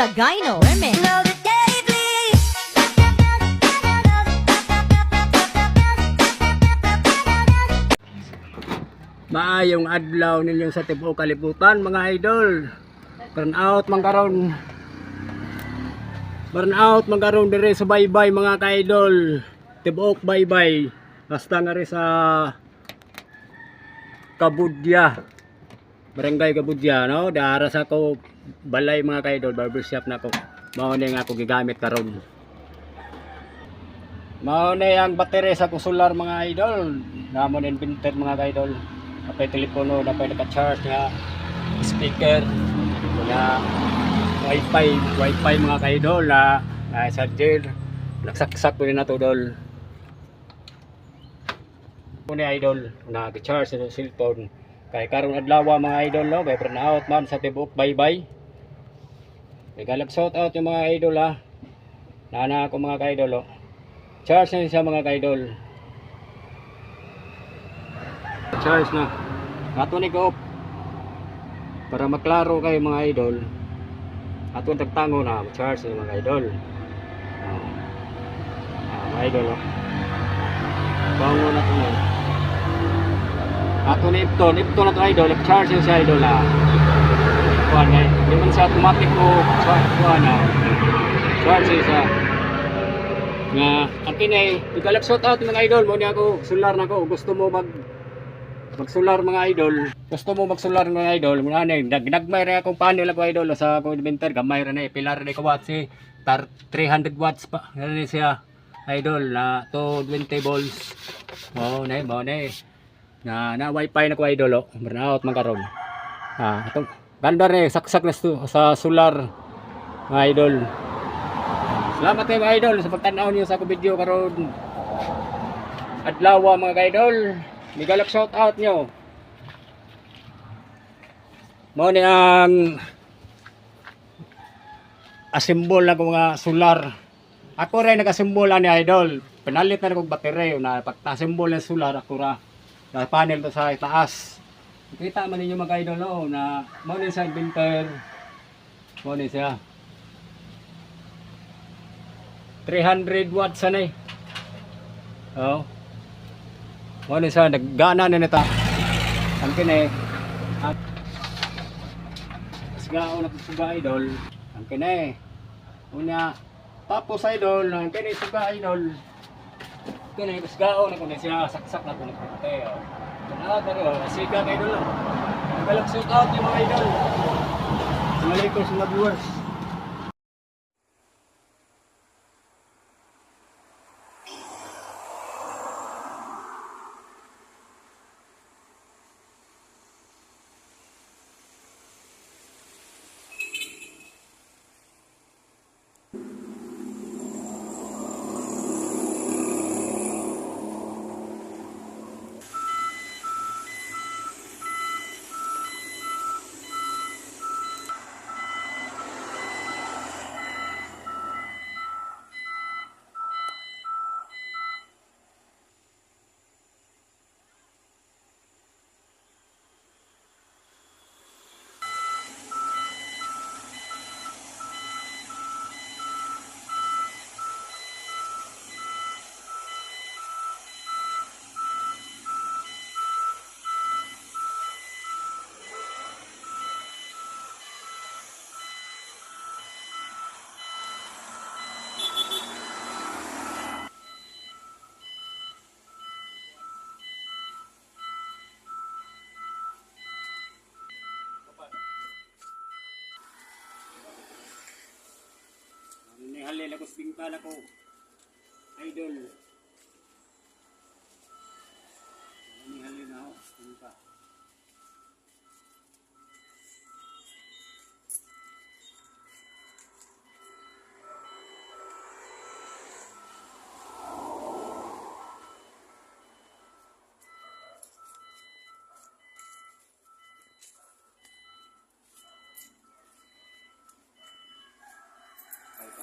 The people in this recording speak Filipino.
Tagaino Remix. Maayong adlaw ninyo sa tibuok kalibutan mga idol. Burn out man karon. Burn out man karon dire sa baybay mga ka-idol. Tibuok baybay. Basta nga rin sa Kabudya. Barangay Kabudya no. Dara sa ko balay mga ka-idol barbershop na ko. Mao ni nga ako gigamit karon. Mao na ang baterya sa kusular mga idol. Namon invented mga ka-idol. Napay telepono, napay naka-charge nga speaker. Wala wifi, wifi mga ka-idol na na sa jail. Nagsaksak ko na to dol. Kuni idol, nag-charge sa cellphone. Kay karong adlaw mga idol no, kay out man sa tibok bye-bye. May galag shout out yung mga idol ha. Nana ako mga ka-idol oh. Charge na siya mga ka-idol. Charge na. Ato ni ko para maklaro kayo mga idol. Ato tagtango na charge na mga idol. Ah, ah, mga idol oh. Bango na to nun. Ato ni Ipton, Ipton na to idol, charge na siya idol ah. Kuhan nga, hindi man siya automatic ko kuhan ah. Charge na siya. Nga ang kinay tigalak shout out mga idol. Mo ni ako solar na ko gusto mo mag magsolar mga idol. Gusto mo magsolar mga idol. Muna na nag nagmay ra akong panel ako idol sa akong inventor. Gamay ra na eh. pilar na ko watts si tar 300 watts pa. Na siya? Idol na to 20 volts. Mo na mo na eh. Na na wifi na ko idol oh burnout man karon ah atong na eh, saksak na sa solar mga idol Salamat kayo mga idol sa pagtanaw niyo sa akong video karon. Adlaw mga ka-idol. Migalak shout out nyo. Mo ni ang asimbol na mga solar. Ako rin nag-asimbol ni idol. Pinalit na kong baterya na pagtasimbol ng solar ako ra. Na panel to sa taas. Kita man ninyo mga idol no, na mo ni sa inventor. Mo ni siya. 300 watts na eh. Oh. Mo ni sa naggana na nita. Ang kini at Sigao na suga idol. Ang kini. Unya tapos idol, ang kini suga idol. Sigao na siya saksak na kuno kute. Oh. Kana pero siga kay idol. Ang galak shoot out yung mga idol. Assalamualaikum sa mga viewers. Sa bingkala ko. Idol.